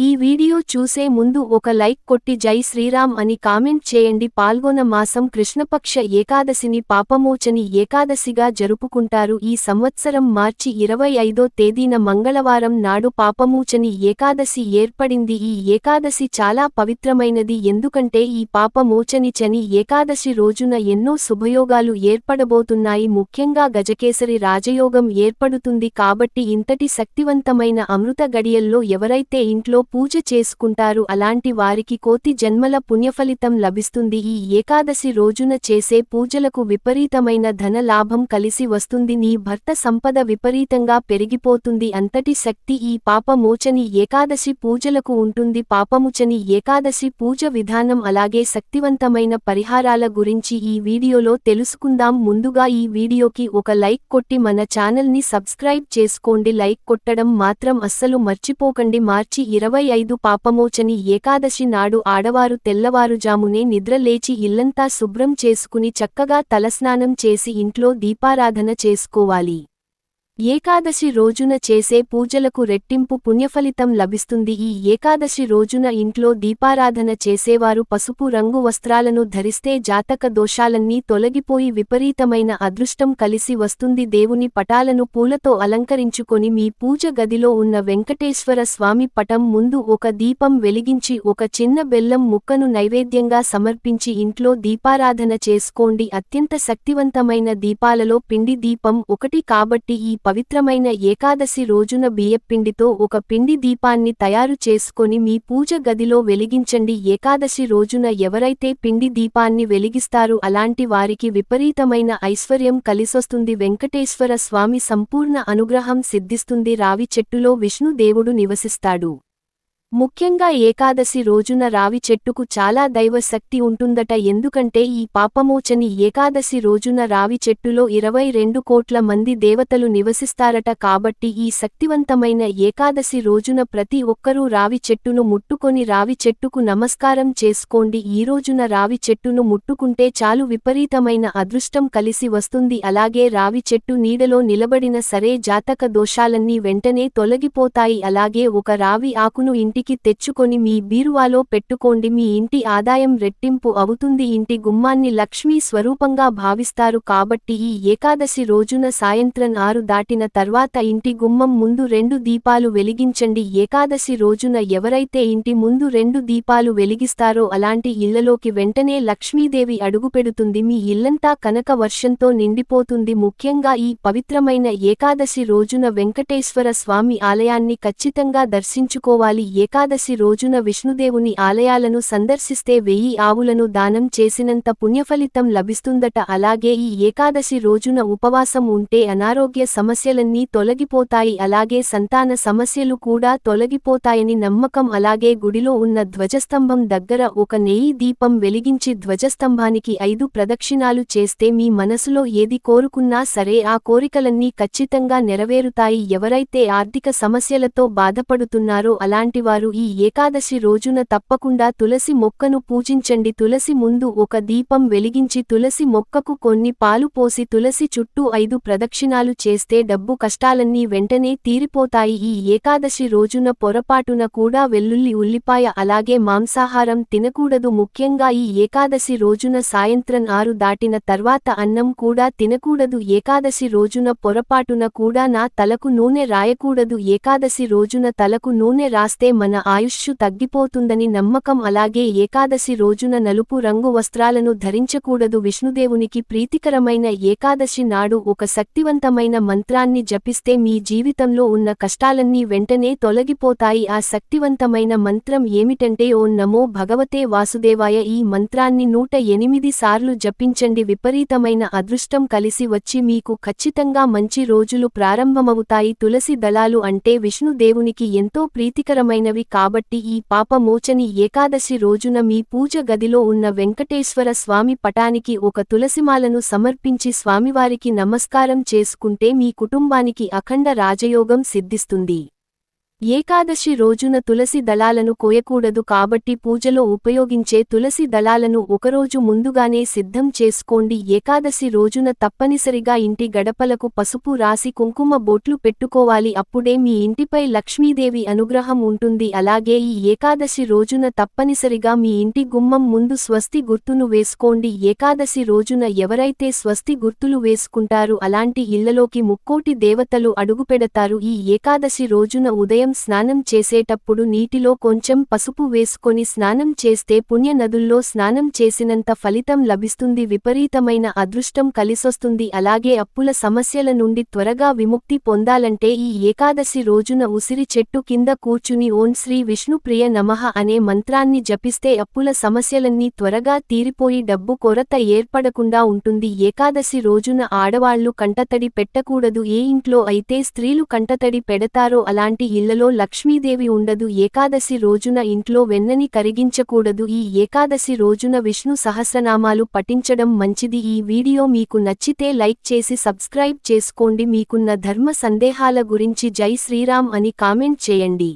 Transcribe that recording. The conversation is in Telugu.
ఈ వీడియో చూసే ముందు ఒక లైక్ కొట్టి జై శ్రీరామ్ అని కామెంట్ చేయండి. పాల్గొన మాసం కృష్ణపక్ష ఏకాదశిని పాపమోచని ఏకాదశిగా జరుపుకుంటారు. ఈ సంవత్సరం మార్చి ఇరవై ఐదో తేదీన మంగళవారం నాడు పాపమూచని ఏకాదశి ఏర్పడింది. ఈ ఏకాదశి చాలా పవిత్రమైనది. ఎందుకంటే ఈ పాపమోచని చని ఏకాదశి రోజున ఎన్నో శుభయోగాలు ఏర్పడబోతున్నాయి. ముఖ్యంగా గజకేసరి రాజయోగం ఏర్పడుతుంది. కాబట్టి ఇంతటి శక్తివంతమైన అమృత గడియల్లో ఎవరైతే ఇంట్లో పూజ పూజ చేసుకుంటారు. అలాంటి వారికి కోతి జన్మల పుణ్యఫలితం లభిస్తుంది. ఈ ఏకాదశి రోజున చేసే పూజలకు విపరీతమైన ధన లాభం కలిసి వస్తుంది. నీ భర్త సంపద విపరీతంగా పెరిగిపోతుంది. అంతటి శక్తి ఈ పాపమోచని ఏకాదశి పూజలకు ఉంటుంది. పాపముచని ఏకాదశి పూజ విధానం అలాగే శక్తివంతమైన పరిహారాల గురించి ఈ వీడియోలో తెలుసుకుందాం. ముందుగా ఈ వీడియోకి ఒక లైక్ కొట్టి మన ఛానల్ని సబ్స్క్రైబ్ చేసుకోండి. లైక్ కొట్టడం మాత్రం అస్సలు మర్చిపోకండి. మార్చి ఇరవై ఐదు పాపమోచని ఏకాదశి నాడు ఆడవారు తెల్లవారుజామునే నిద్రలేచి ఇల్లంతా శుభ్రం చేసుకుని చక్కగా తలస్నానం చేసి ఇంట్లో దీపారాధన చేసుకోవాలి. ఏకాదశి రోజున చేసే పూజలకు రెట్టింపు పుణ్యఫలితం లభిస్తుంది. ఈ ఏకాదశి రోజున ఇంట్లో దీపారాధన చేసేవారు పసుపు రంగు వస్త్రాలను ధరిస్తే జాతక దోషాలన్నీ తొలగిపోయి విపరీతమైన అదృష్టం కలిసి వస్తుంది. దేవుని పటాలను పూలతో అలంకరించుకొని మీ పూజ గదిలో ఉన్న వెంకటేశ్వర స్వామి పటం ముందు ఒక దీపం వెలిగించి ఒక చిన్న బెల్లం ముక్కను నైవేద్యంగా సమర్పించి ఇంట్లో దీపారాధన చేసుకోండి. అత్యంత శక్తివంతమైన దీపాలలో పిండి దీపం ఒకటి కాబట్టి ఈ పవిత్రమైన ఏకాదశి రోజున బియ్యపిండితో ఒక పిండి దీపాన్ని తయారు చేసుకొని మీ పూజ గదిలో వెలిగించండి. ఏకాదశి రోజున ఎవరైతే పిండి దీపాన్ని వెలిగిస్తారు అలాంటి వారికి విపరీతమైన ఐశ్వర్యం కలిసొస్తుంది. వెంకటేశ్వర స్వామి సంపూర్ణ అనుగ్రహం సిద్ధిస్తుంది. రావి చెట్టులో విష్ణుదేవుడు నివసిస్తాడు. ముఖ్యంగా ఏకాదశి రోజున రావి చెట్టుకు చాలా దైవశక్తి ఉంటుందట ఎందుకంటే ఈ పాపమోచని ఏకాదశి రోజున రావి చెట్టులో ఇరవై రెండు కోట్ల మంది దేవతలు నివసిస్తారట కాబట్టి ఈ శక్తివంతమైన ఏకాదశి రోజున ప్రతి ఒక్కరూ రావి చెట్టును ముట్టుకొని రావి చెట్టుకు నమస్కారం చేసుకోండి. ఈ రోజున రావి చెట్టును ముట్టుకుంటే చాలు విపరీతమైన అదృష్టం కలిసి వస్తుంది. అలాగే రావి చెట్టు నీడలో నిలబడిన సరే జాతక దోషాలన్నీ వెంటనే తొలగిపోతాయి. అలాగే ఒక రావి ఆకును ఇంటి ఇంటికి తెచ్చుకొని మీ బీరువాలో పెట్టుకోండి. మీ ఇంటి ఆదాయం రెట్టింపు అవుతుంది. ఇంటి గుమ్మాన్ని లక్ష్మీ స్వరూపంగా భావిస్తారు కాబట్టి ఈ ఏకాదశి రోజున సాయంత్రం ఆరు దాటిన తర్వాత ఇంటి గుమ్మం ముందు రెండు దీపాలు వెలిగించండి. ఏకాదశి రోజున ఎవరైతే ఇంటి ముందు రెండు దీపాలు వెలిగిస్తారో అలాంటి ఇళ్ళలోకి వెంటనే లక్ష్మీదేవి అడుగుపెడుతుంది. మీ ఇల్లంతా కనక వర్షంతో నిండిపోతుంది. ముఖ్యంగా ఈ పవిత్రమైన ఏకాదశి రోజున వెంకటేశ్వర స్వామి ఆలయాన్ని ఖచ్చితంగా దర్శించుకోవాలి. ఏకాదశి రోజున విష్ణుదేవుని ఆలయాలను సందర్శిస్తే వెయ్యి ఆవులను దానం చేసినంత పుణ్యఫలితం లభిస్తుందట. అలాగే ఈ ఏకాదశి రోజున ఉపవాసం ఉంటే అనారోగ్య సమస్యలన్నీ తొలగిపోతాయి. అలాగే సంతాన సమస్యలు కూడా తొలగిపోతాయని నమ్మకం. అలాగే గుడిలో ఉన్న ధ్వజస్తంభం దగ్గర ఒక నెయ్యి దీపం వెలిగించి ధ్వజస్తంభానికి ఐదు ప్రదక్షిణాలు చేస్తే మీ మనసులో ఏది కోరుకున్నా సరే ఆ కోరికలన్నీ ఖచ్చితంగా నెరవేరుతాయి. ఎవరైతే ఆర్థిక సమస్యలతో బాధపడుతున్నారో అలాంటివారు వారు ఈ ఏకాదశి రోజున తప్పకుండా తులసి మొక్కను పూజించండి. తులసి ముందు ఒక దీపం వెలిగించి తులసి మొక్కకు కొన్ని పాలు పోసి తులసి చుట్టూ ఐదు ప్రదక్షిణాలు చేస్తే డబ్బు కష్టాలన్నీ వెంటనే తీరిపోతాయి. ఈ ఏకాదశి రోజున పొరపాటున కూడా వెల్లుల్లి ఉల్లిపాయ అలాగే మాంసాహారం తినకూడదు. ముఖ్యంగా ఈ ఏకాదశి రోజున సాయంత్రం ఆరు దాటిన తర్వాత అన్నం కూడా తినకూడదు. ఏకాదశి రోజున పొరపాటున కూడా నా తలకు నూనె రాయకూడదు. ఏకాదశి రోజున తలకు నూనె రాస్తే మన ఆయుష్షు తగ్గిపోతుందని నమ్మకం అలాగే ఏకాదశి రోజున నలుపు రంగు వస్త్రాలను ధరించకూడదు. విష్ణుదేవునికి ప్రీతికరమైన ఏకాదశి నాడు ఒక శక్తివంతమైన మంత్రాన్ని జపిస్తే మీ జీవితంలో ఉన్న కష్టాలన్నీ వెంటనే తొలగిపోతాయి. ఆ శక్తివంతమైన మంత్రం ఏమిటంటే ఓ నమో భగవతే వాసుదేవాయ ఈ మంత్రాన్ని నూట ఎనిమిది సార్లు జపించండి. విపరీతమైన అదృష్టం కలిసి వచ్చి మీకు ఖచ్చితంగా మంచి రోజులు ప్రారంభమవుతాయి. తులసి దళాలు అంటే విష్ణుదేవునికి ఎంతో ప్రీతికరమైనవి. కాబట్టి ఈ పాపమోచని ఏకాదశి రోజున మీ పూజ గదిలో ఉన్న వెంకటేశ్వర స్వామి పటానికి ఒక తులసిమాలను సమర్పించి స్వామివారికి నమస్కారం చేసుకుంటే మీ కుటుంబానికి అఖండ రాజయోగం సిద్ధిస్తుంది. ఏకాదశి రోజున తులసి దళాలను కోయకూడదు కాబట్టి పూజలో ఉపయోగించే తులసి దళాలను ఒకరోజు ముందుగానే సిద్ధం చేసుకోండి. ఏకాదశి రోజున తప్పనిసరిగా ఇంటి గడపలకు పసుపు రాసి కుంకుమ బొట్లు పెట్టుకోవాలి. అప్పుడే మీ ఇంటిపై లక్ష్మీదేవి అనుగ్రహం ఉంటుంది. అలాగే ఈ ఏకాదశి రోజున తప్పనిసరిగా మీ ఇంటి గుమ్మం ముందు స్వస్తి గుర్తును వేసుకోండి. ఏకాదశి రోజున ఎవరైతే స్వస్తి గుర్తులు వేసుకుంటారు అలాంటి ఇళ్ళలోకి ముక్కోటి దేవతలు అడుగుపెడతారు. ఈ ఏకాదశి రోజున ఉదయం స్నానం చేసేటప్పుడు నీటిలో కొంచెం పసుపు వేసుకొని స్నానం చేస్తే పుణ్య నదుల్లో స్నానం చేసినంత ఫలితం లభిస్తుంది. విపరీతమైన అదృష్టం కలిసొస్తుంది. అలాగే అప్పుల సమస్యల నుండి త్వరగా విముక్తి పొందాలంటే ఈ ఏకాదశి రోజున ఉసిరి చెట్టు కింద కూర్చుని ఓం శ్రీ విష్ణుప్రియ నమః అనే మంత్రాన్ని జపిస్తే అప్పుల సమస్యలన్నీ త్వరగా తీరిపోయి డబ్బు కొరత ఏర్పడకుండా ఉంటుంది. ఏకాదశి రోజున ఆడవాళ్ళు కంటతడి పెట్టకూడదు. ఏ ఇంట్లో అయితే స్త్రీలు కంటతడి పెడతారో అలాంటి ఇళ్ళలో లక్ష్మీదేవి ఉండదు. ఏకాదశి రోజున ఇంట్లో వెన్నని కరిగించకూడదు. ఈ ఏకాదశి రోజున విష్ణు సహస్రనామాలు పఠించడం మంచిది. ఈ వీడియో మీకు నచ్చితే లైక్ చేసి సబ్స్క్రైబ్ చేసుకోండి. మీకున్న ధర్మ సందేహాల గురించి జై శ్రీరామ్ అని కామెంట్ చేయండి.